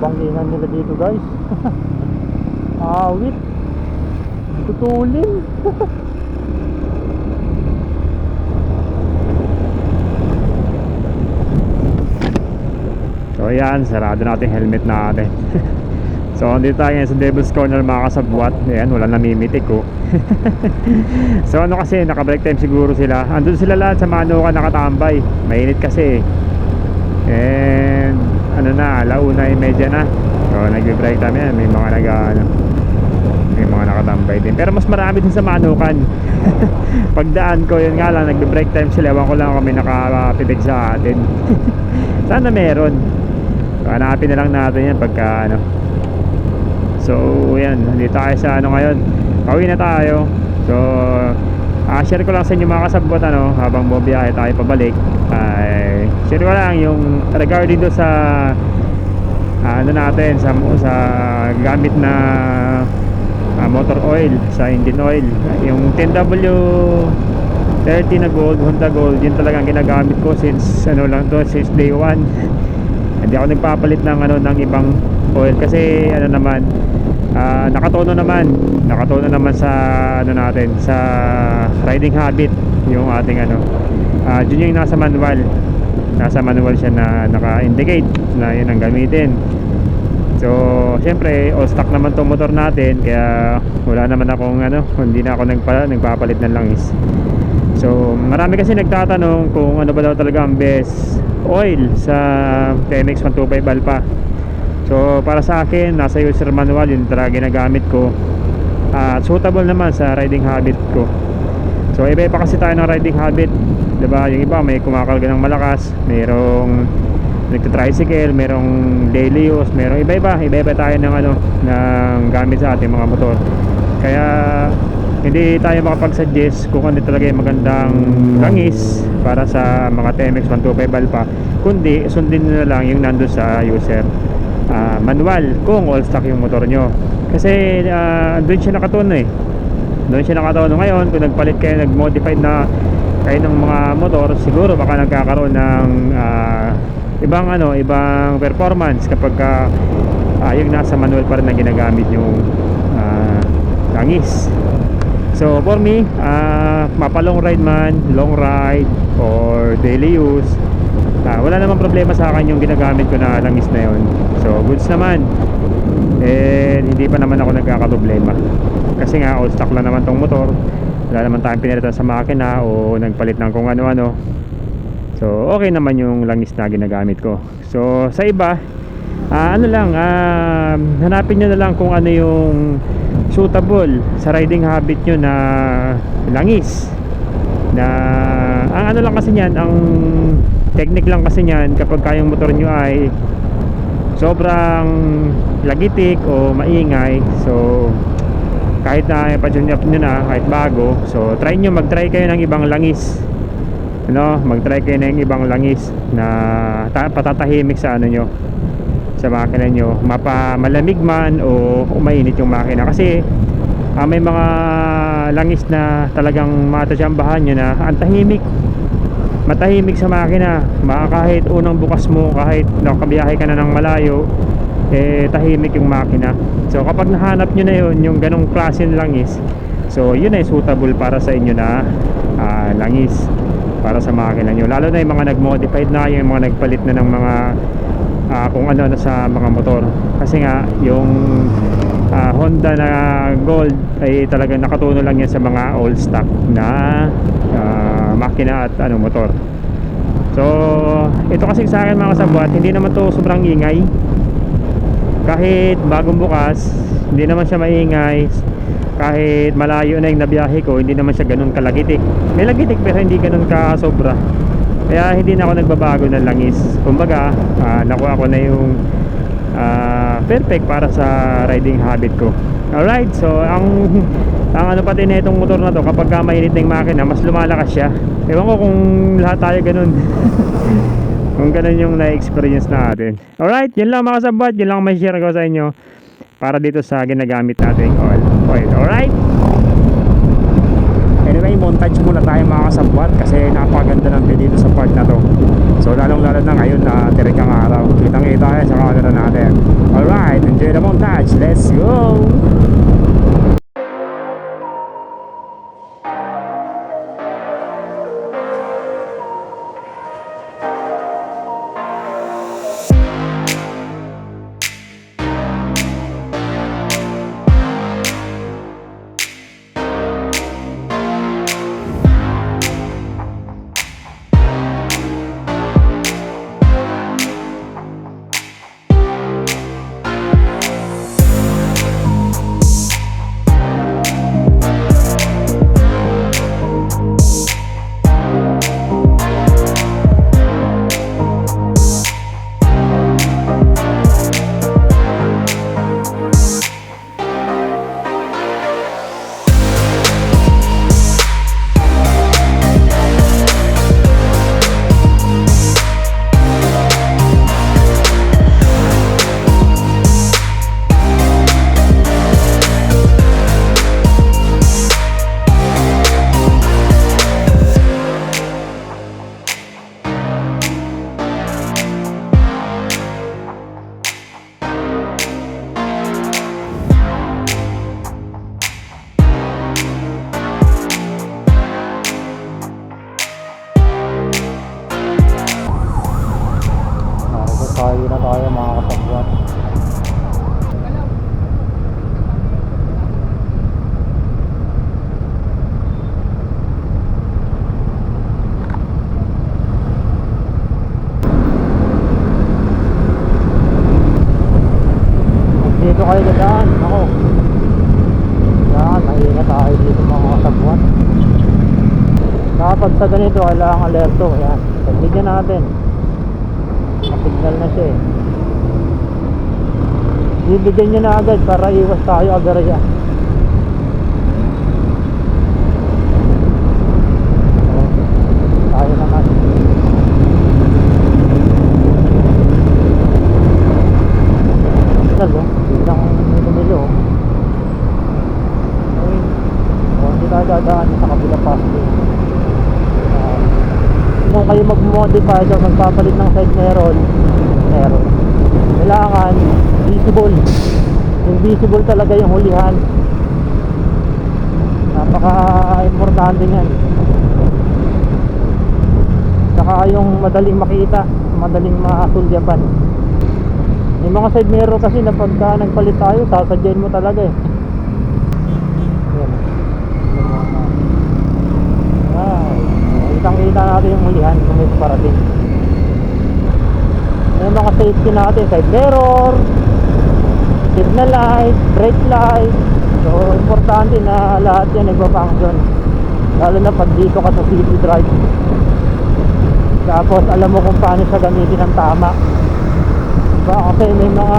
banggingan nila dito guys. Awit. Tutulin. so ayan, sarado natin helmet natin. so andito tayo sa Devil's Corner mga kasabwat. Ayan, wala namimitik ko. so ano kasi, naka-break time siguro sila. Andun sila lahat sa Manuka nakatambay. Mainit kasi eh. And ano na, alauna yung medya na. So nagbe-break yan. May mga nag ano, may mga nakatambay din. Pero mas marami din sa Manukan. Pagdaan ko, yun nga lang, nagbe-break time sila. Ewan ko lang kung may nakapitig sa atin. Sana meron. So, hanapin na lang natin yan pagka ano. So, yan. Dito tayo sa ano ngayon. Pauwi na tayo. So, ah share ko lang sa inyo mga kasabot ano, habang bumiyahe tayo pabalik. Ay, share ko lang yung regarding do sa ah, ano natin sa sa gamit na ah, motor oil sa engine oil yung 10W 30 na gold Honda gold yun talagang ginagamit ko since ano lang to since day 1 hindi ako nagpapalit ng ano ng ibang oil kasi ano naman ah, nakatono naman nakatono naman sa ano natin sa riding habit yung ating ano ah yun yung nasa manual nasa manual siya na naka-indicate na yun ang gamitin So, syempre, all stock naman tong motor natin kaya wala naman akong ano, hindi na ako nagpa, nagpapalit ng langis. So, marami kasi nagtatanong kung ano ba daw talaga ang best oil sa TMX 125 Alpha. So, para sa akin, nasa user manual yun talaga ginagamit ko. At suitable naman sa riding habit ko. So, iba-iba kasi tayo ng riding habit. 'Di ba? Yung iba may kumakalga ng malakas, mayroong nagta-tricycle, merong daily use, merong iba-iba, iba-iba tayo ng ano, ng gamit sa ating mga motor. Kaya hindi tayo makapag-suggest kung ano talaga yung magandang langis para sa mga TMX 125 Alpha, kundi sundin na lang yung nandun sa user ah, manual kung all stock yung motor nyo. Kasi ah, doon siya nakatono eh. Doon siya nakatono ngayon kung nagpalit kayo, nag-modified na kayo ng mga motor, siguro baka nagkakaroon ng ah, ibang ano, ibang performance kapag ka, ah, yung nasa manual pa rin na ginagamit yung ah, langis. So for me, ah, mapalong ride man, long ride or daily use, ah, wala namang problema sa akin yung ginagamit ko na langis na yon. So goods naman. And hindi pa naman ako nagkakaproblema. Kasi nga all stock lang naman tong motor. Wala naman tayong pinalitan sa makina o nagpalit ng kung ano-ano. So, okay naman yung langis na ginagamit ko. So, sa iba, ah, ano lang, ah, hanapin nyo na lang kung ano yung suitable sa riding habit nyo na langis. Na, ang ano lang kasi niyan, ang technique lang kasi niyan kapag kayong motor nyo ay sobrang lagitik o maingay. So, kahit na pa-tune up nyo na, kahit bago, so try nyo, mag-try kayo ng ibang langis. No mag-try kayo ng ibang langis na ta- patatahimik sa ano nyo sa makina nyo mapa malamig man o umainit yung makina. Kasi ah, may mga langis na talagang matasyambahan nyo na ang tahimik. Matahimik sa makina. Kahit unang bukas mo kahit nakabiyahe ka na ng malayo eh tahimik yung makina. So kapag nahanap nyo na yun yung ganong klase ng langis so yun ay suitable para sa inyo na ah, langis para sa makina nyo lalo na yung mga nag-modified na yung mga nagpalit na ng mga ah, kung ano na sa mga motor. Kasi nga yung ah, Honda na Gold ay talagang nakatuno lang yan sa mga old stock na ah, makina at ano motor. So ito kasi sa akin mga kasabwat hindi naman to sobrang ingay. Kahit bagong bukas hindi naman siya maingay. Kahit malayo na yung nabiyahe ko hindi naman siya ganun kalagitik. May lagitik pero hindi ganun ka sobra. Kaya hindi na ako nagbabago ng langis. Kumbaga ah, nakuha ko na yung ah, perfect para sa riding habit ko. Alright so ang ang ano pati na itong motor na to kapag ka mainit na yung makina mas lumalakas siya. Ewan ko kung lahat tayo ganun. Kung ganun yung na-experience natin. Alright yun lang mga sabat yun lang may share ko sa inyo para dito sa ginagamit nating oil oil alright anyway montage muna tayo mga kasabwat kasi napakaganda ng view dito sa part na to So lalong lalo na ngayon na tirik ang araw. Kitang kita tayo sa camera natin. Alright, enjoy the montage. Let's go! Tayo mga kasabwat. Dito kayo dadaan, ako. Yan, mahina tayo dito mga kasabwat. Kapag sa ganito, kailangan alerto. Yan, pagbigyan natin. Signal na siya eh. Bibigyan niya na agad para iwas tayo agarya. Tayo naman. Signal oh. Biglang lumilo oh. Ayun. Oh, hindi tayo dadaan sa kabila pass Ah, kung mag-modify o magpapalit ng side mirror meron. Kailangan visible. Yung visible talaga yung hulihan. Napaka importante yan saka yung madaling makita madaling masulyapan yung mga side mirror kasi na pagka nagpalit tayo sasadyain mo talaga eh yan Ah, kitang kita natin yung hulihan kung may parating. Yung mga safety natin, side mirror, signal light, brake light. So, importante na lahat yan nagpa-function. Lalo na pag dito ka sa city drive. Tapos, alam mo kung paano siya gamitin ng tama. Diba? Kasi may mga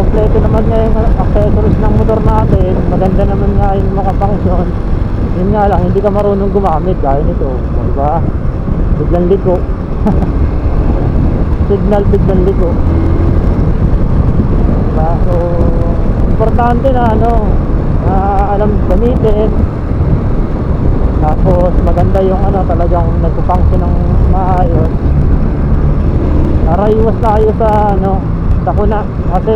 kompleto naman nga yung accessories ng motor natin. Maganda naman nga yung mga function. Yun nga lang, hindi ka marunong gumamit gaya nito. Diba? Biglang liko. Signal biglang liko. Diba? So, importante na ano, na alam gamitin. Tapos maganda yung ano talagang nagpo-function ng maayos. Para iwas tayo sa ano, sa kuna. Kasi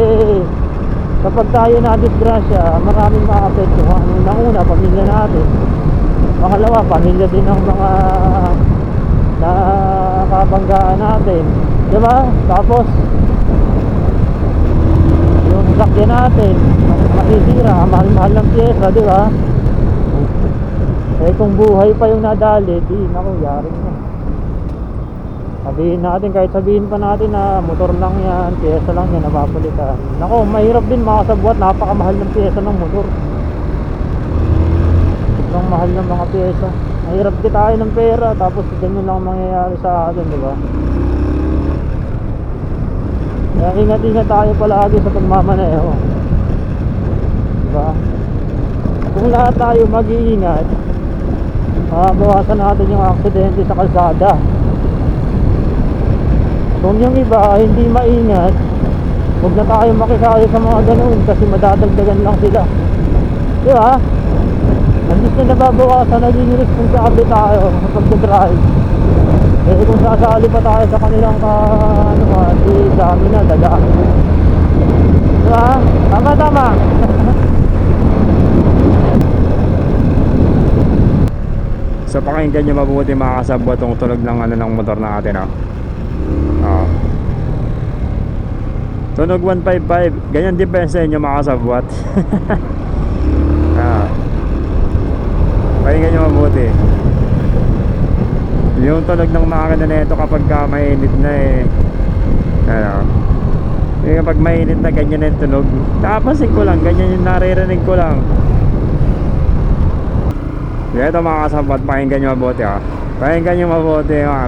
kapag tayo na disgrasya, maraming maapektuhan. Unang una, pamilya natin. Pangalawa, pamilya din ng mga nakabanggaan natin. Di ba? Tapos, yung sakyan natin, masisira, mahal-mahal ng pyesa, di ba? Eh kung buhay pa yung nadali, di, naku, yari na. Sabihin natin, kahit sabihin pa natin na motor lang yan, pyesa lang yan, napapalitan. Naku, mahirap din makasabwat, napakamahal ng pyesa ng motor. Sobrang mahal ng mga pyesa. Mahirap kitain ng pera, tapos ganyan lang ang mangyayari sa atin, di ba? Kaya ingat-ingat tayo palagi sa pagmamaneho. Di ba? Kung lahat tayo mag-iingat, mabawasan natin yung aksidente sa kalsada. Kung yung iba hindi maingat, huwag na tayo makisali sa mga ganun kasi madadagdagan lang sila. Di ba? Gusto na nababawasan, naging responsable tayo sa pagdadrive. Eh kung sasali pa tayo sa kanilang ka, ano ka, di sa amin na, dadaan. Diba? Tama, tama. So pakinggan nyo mabuti mga kasabwa tong tunog ng ano ng motor natin oh. Oh. Tunog 155. Ganyan din yun sa inyo mga kasabwat? ah. Pakinggan nyo mabuti. Yung tunog ng makina na ito kapag ka mainit na eh. Ano? Yung kapag mainit na ganyan na yung tunog. Napapansin ko lang, ganyan yung naririnig ko lang. Yeah, ito mga kasabat, pakinggan nyo mabuti ah. Pakinggan nyo mabuti mga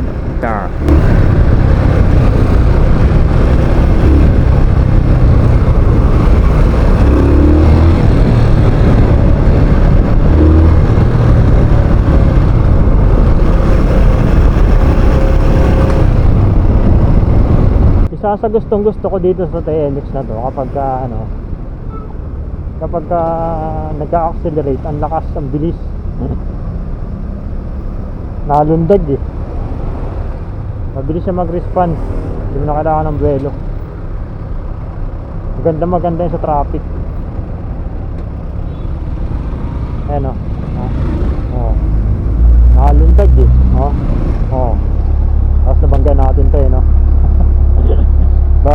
Isa sa gustong gusto ko dito sa TNX na to kapag ka, ano kapag ka nag-accelerate ang lakas ang bilis nalundag eh mabilis siya mag-respond hindi mo na kailangan ng buwelo maganda maganda yun sa traffic ayan o oh. oh. nalundag eh oh. oh. tapos nabangga natin to eh no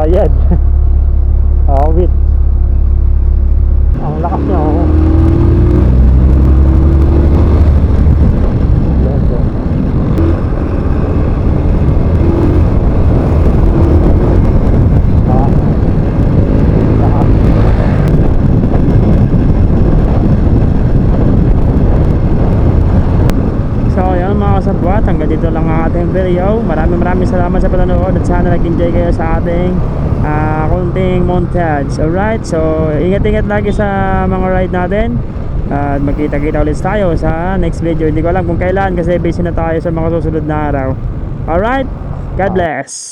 Bayad. Awit. Ang lakas niya, oh. Lento. Ah. Lakas. So ayun kasabwat, hanggang dito lang ang ating video. Maraming maraming salamat sa panonood at sana nag-enjoy kayo sa ating ah, konting montage. Alright, so ingat-ingat lagi sa mga ride natin. At magkita-kita ulit tayo sa next video. Hindi ko alam kung kailan kasi busy na tayo sa mga susunod na araw. Alright, God bless!